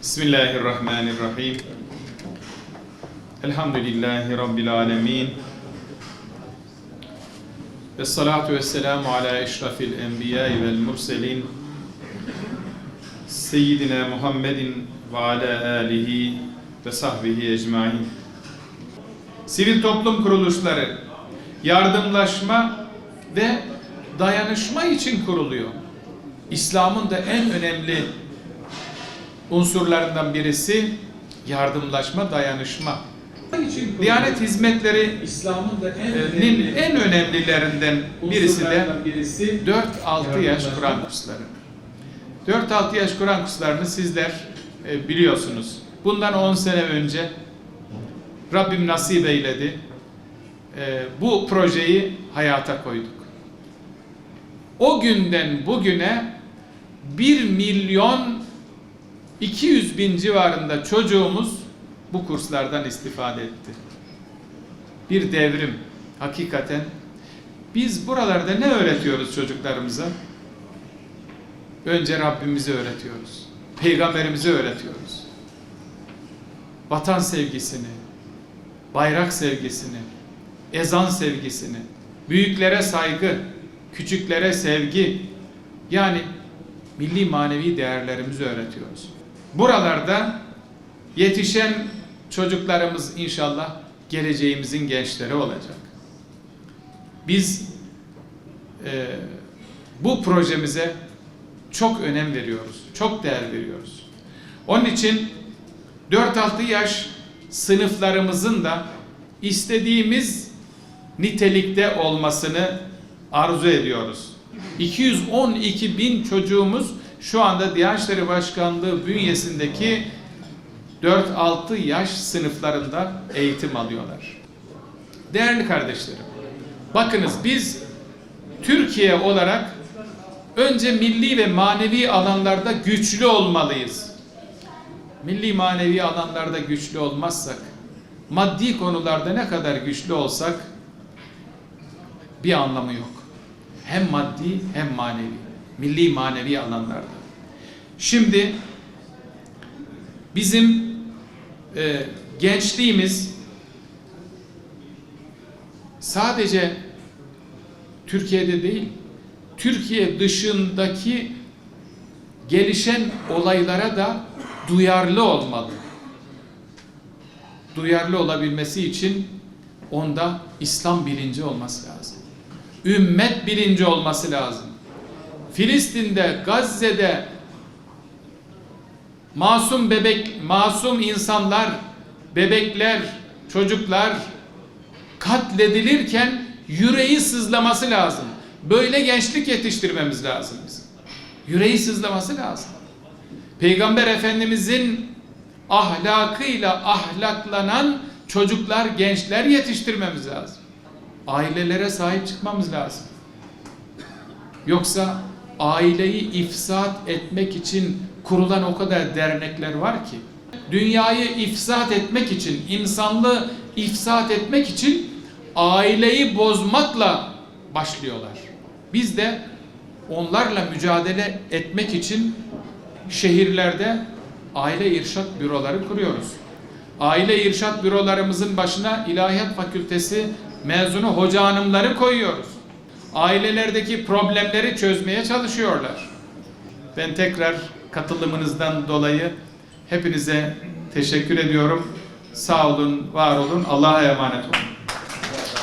Bismillahirrahmanirrahim. Elhamdülillahi Rabbil alemin. Ve salatu ve selamu ala eşrafil enbiyai vel murselin. Seyyidina Muhammedin ve ala alihi ve sahbihi ecmain. Sivil toplum kuruluşları yardımlaşma ve dayanışma için kuruluyor. İslam'ın da en önemli unsurlarından birisi yardımlaşma, dayanışma. Diyanet hizmetleri İslam'ın da en nin en önemlilerinden birisi de unsurlarından birisi 4-6 yaş Kur'an kursları. 4-6 yaş Kur'an kurslarını sizler e, biliyorsunuz. Bundan 10 sene önce Rabbim nasip eyledi. E, bu projeyi hayata koyduk. O günden bugüne 1 milyon 200 bin civarında çocuğumuz bu kurslardan istifade etti. Bir devrim hakikaten. Biz buralarda ne öğretiyoruz çocuklarımıza? Önce Rabbimizi öğretiyoruz. Peygamberimizi öğretiyoruz. Vatan sevgisini, bayrak sevgisini, ezan sevgisini, büyüklere saygı, küçüklere sevgi, yani milli manevi değerlerimizi öğretiyoruz. Buralarda yetişen çocuklarımız inşallah geleceğimizin gençleri olacak. Biz e, bu projemize çok önem veriyoruz, çok değer veriyoruz. Onun için 4-6 yaş sınıflarımızın da istediğimiz nitelikte olmasını arzu ediyoruz. 212 bin çocuğumuz şu anda Diyanet Başkanlığı bünyesindeki 4-6 yaş sınıflarında eğitim alıyorlar. Değerli kardeşlerim, bakınız biz Türkiye olarak önce milli ve manevi alanlarda güçlü olmalıyız. Milli manevi alanlarda güçlü olmazsak, maddi konularda ne kadar güçlü olsak bir anlamı yok. Hem maddi hem manevi. Milli manevi alanlarda. Şimdi bizim e, gençliğimiz sadece Türkiye'de değil, Türkiye dışındaki gelişen olaylara da duyarlı olmalı. Duyarlı olabilmesi için onda İslam bilinci olması lazım. Ümmet bilinci olması lazım. Filistin'de, Gazze'de masum bebek, masum insanlar, bebekler, çocuklar katledilirken yüreği sızlaması lazım. Böyle gençlik yetiştirmemiz lazım bizim. Yüreği sızlaması lazım. Peygamber Efendimizin ahlakıyla ahlaklanan çocuklar, gençler yetiştirmemiz lazım. Ailelere sahip çıkmamız lazım. Yoksa aileyi ifsat etmek için kurulan o kadar dernekler var ki dünyayı ifsat etmek için, insanlığı ifsat etmek için aileyi bozmakla başlıyorlar. Biz de onlarla mücadele etmek için şehirlerde aile irşat büroları kuruyoruz. Aile irşat bürolarımızın başına İlahiyat Fakültesi mezunu hoca hanımları koyuyoruz. Ailelerdeki problemleri çözmeye çalışıyorlar. Ben tekrar katılımınızdan dolayı hepinize teşekkür ediyorum. Sağ olun, var olun. Allah'a emanet olun.